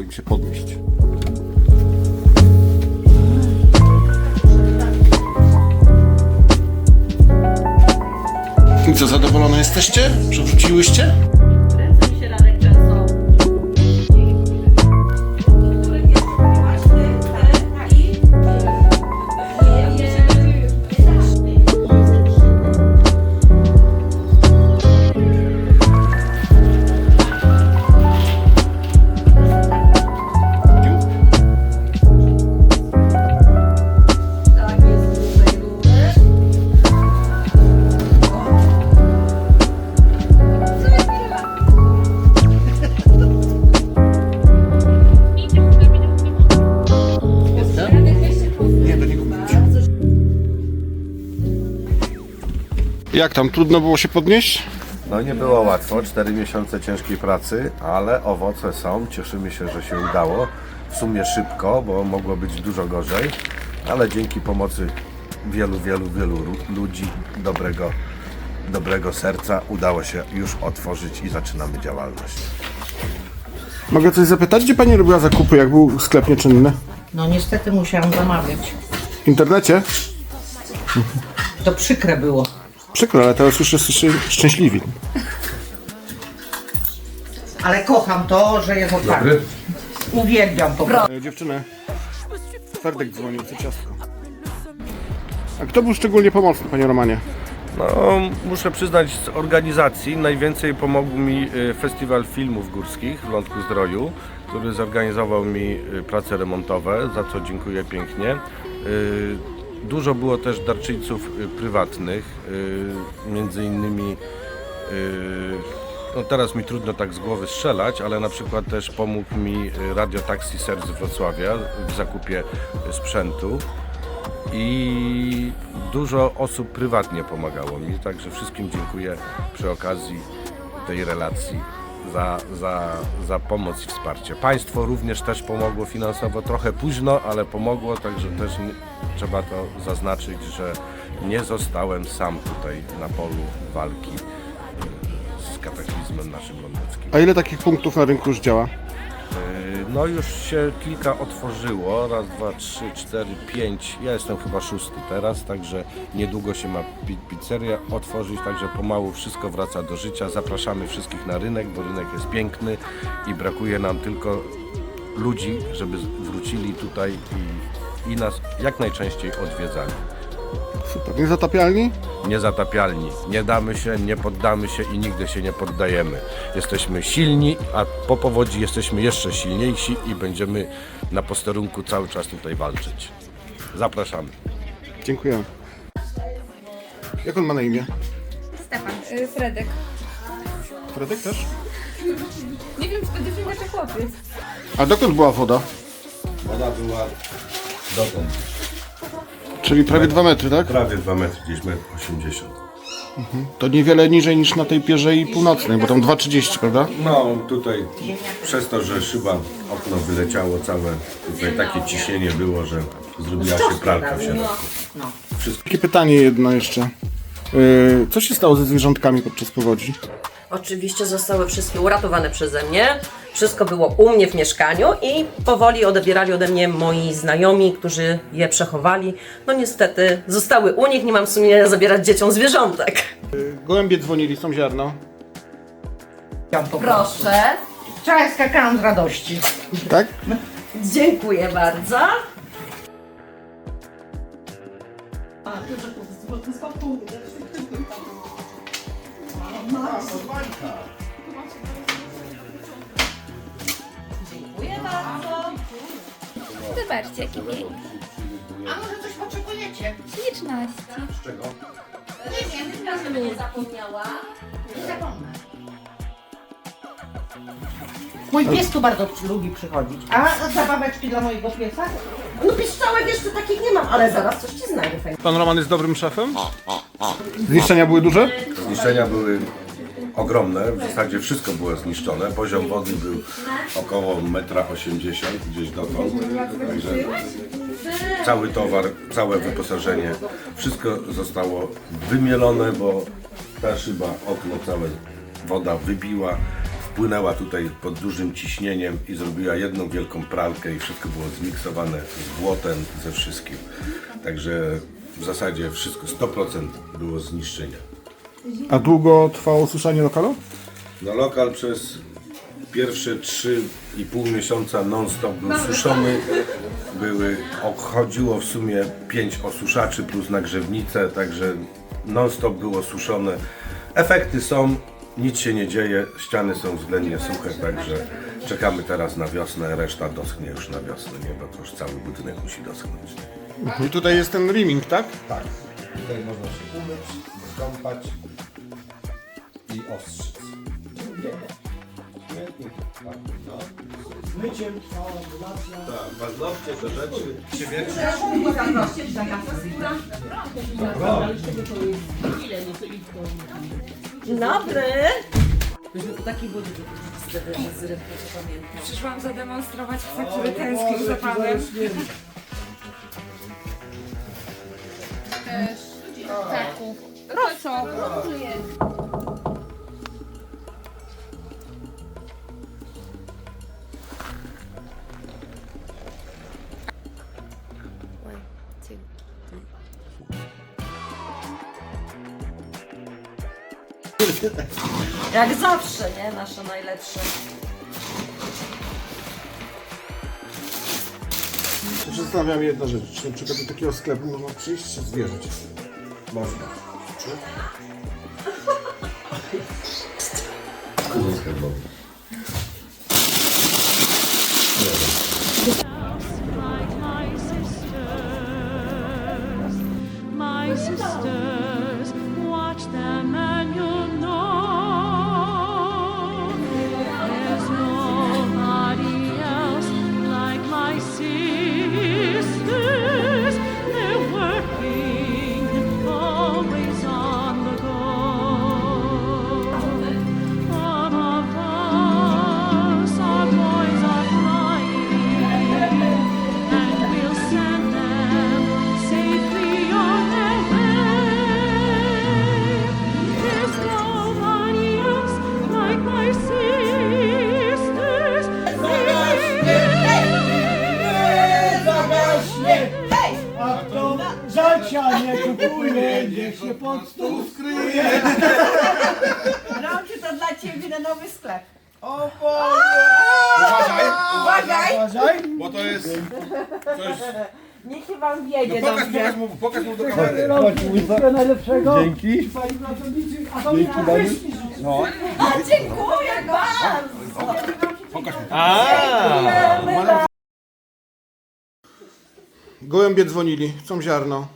im się podnieść. I co, zadowolone jesteście? Ręce Jak tam, trudno było się podnieść? No nie było łatwo, 4 miesiące ciężkiej pracy, ale owoce są, cieszymy się, że się udało. W sumie szybko, bo mogło być dużo gorzej, ale dzięki pomocy wielu, wielu, wielu ludzi, dobrego, dobrego serca udało się już otworzyć i zaczynamy działalność. Mogę coś zapytać? Gdzie pani robiła zakupy, jak był sklep nieczynny? No niestety musiałam zamawiać. W internecie? To przykre było. Przykro, ale teraz już jesteście szczęśliwi. Ale kocham to, że jest otwarte. Uwielbiam po prostu. E, Dziewczyny, Ferdek dzwonił, co ciastko. A kto był szczególnie pomocny, panie Romanie? No, muszę przyznać, z organizacji najwięcej pomógł mi y, Festiwal Filmów Górskich w Lądku Zdroju, który zorganizował mi y, prace remontowe, za co dziękuję pięknie. Y, Dużo było też darczyńców y, prywatnych, y, między innymi y, no teraz mi trudno tak z głowy strzelać, ale na przykład też pomógł mi Radio Taxi Serc Wrocławia w zakupie sprzętu i dużo osób prywatnie pomagało mi, także wszystkim dziękuję przy okazji tej relacji za, za, za pomoc i wsparcie. Państwo również też pomogło finansowo, trochę późno, ale pomogło, także też trzeba to zaznaczyć, że nie zostałem sam tutaj na polu walki y, z kataklizmem naszym lądeckim. A ile takich punktów na rynku już działa? No już się kilka otworzyło, raz, dwa, trzy, cztery, pięć, ja jestem chyba szósty teraz, także niedługo się ma pi- pizzeria otworzyć, także pomału wszystko wraca do życia. Zapraszamy wszystkich na rynek, bo rynek jest piękny i brakuje nam tylko ludzi, żeby wrócili tutaj i, i nas jak najczęściej odwiedzali. Super. Niezatapialni? Niezatapialni, nie damy się, nie poddamy się i nigdy się nie poddajemy. Jesteśmy silni, a po powodzi jesteśmy jeszcze silniejsi i będziemy na posterunku cały czas tutaj walczyć. Zapraszamy. Dziękuję. Jak on ma na imię? Y, Fredek. Fredek też? Nie wiem, czy to dziewczynka czy chłopiec. A dokąd była woda? Woda była dotąd. Czyli prawie 2 metry, tak? Prawie 2 metry, gdzieś metr 80. To niewiele niżej niż na tej pierzei północnej, bo tam 2,30, prawda? No tutaj przez to, że szyba okno wyleciało całe, tutaj takie ciśnienie było, że zrobiła się pralka w środku. Takie pytanie jedno jeszcze. Yy, co się stało ze zwierzątkami podczas powodzi? Oczywiście zostały wszystkie uratowane przeze mnie. Wszystko było u mnie w mieszkaniu i powoli odebierali ode mnie moi znajomi, którzy je przechowali. No niestety zostały u nich, nie mam w sumie zabierać dzieciom zwierzątek. Gołębie dzwonili, są ziarno. Proszę, Wczoraj skakałam z radości. Tak? dziękuję bardzo. Dziękuję bardzo. Zobaczcie, jaki piękny. A może coś potrzebujecie? Śliczności. Nie wiem, Ja nie zapomniała. nie zapomnę. Mój pies tu bardzo lubi przychodzić. A zabaweczki dla mojego piesa? No piszczałek jeszcze takich nie mam, ale zaraz coś ci znajdę. Pan Roman jest dobrym szefem? Zniszczenia były duże? Zniszczenia były ogromne, w zasadzie wszystko było zniszczone. Poziom wody był około 1,80 m gdzieś dotąd. Także cały towar, całe wyposażenie, wszystko zostało wymielone, bo ta szyba, okno całe woda wybiła. wpłynęła tutaj pod dużym ciśnieniem i zrobiła jedną wielką pralkę i wszystko było zmiksowane z błotem, ze wszystkim. Także w zasadzie wszystko 100% było zniszczenia. A długo trwało suszenie lokalu? No lokal przez pierwsze 3,5 miesiąca non-stop był suszony. Były, chodziło w sumie 5 osuszaczy plus nagrzewnice, także non-stop było suszone. Efekty są, nic się nie dzieje, ściany są względnie suche, także czekamy teraz na wiosnę, reszta doschnie już na wiosnę, nie? Bo to już cały budynek musi doschnąć. I tutaj jest ten rimming, tak? Tak. Tutaj można się umyć, skąpać i ostrzyc. Świetnie. Tak, no. Z myciem cała relacja. Tak, paznokcie, te rzeczy. Dzień dobry. Przyszłam zademonstrować psa, który tęsknił za panem. Taku. Proszę. Jak zawsze, nie? Nasze najlepsze. Zastanawiam jedna rzecz. Czy na przykład do takiego sklepu można przyjść się zwierzyć? Można. Czy? like my sisters, my sisters, ciebie na nowy sklep. O Boże! Uważaj! Uważaj, Uważaj! Bo to jest coś... niech się wam wiedzie No pokaż, dobrze. pokaż mu, pokaż mu do kamery. Wszystkiego najlepszego. Dzięki. Pani pracownicy, a to Dzięki Daniel. No. Dziękuję bardzo. Gołębie dzwonili, chcą ziarno.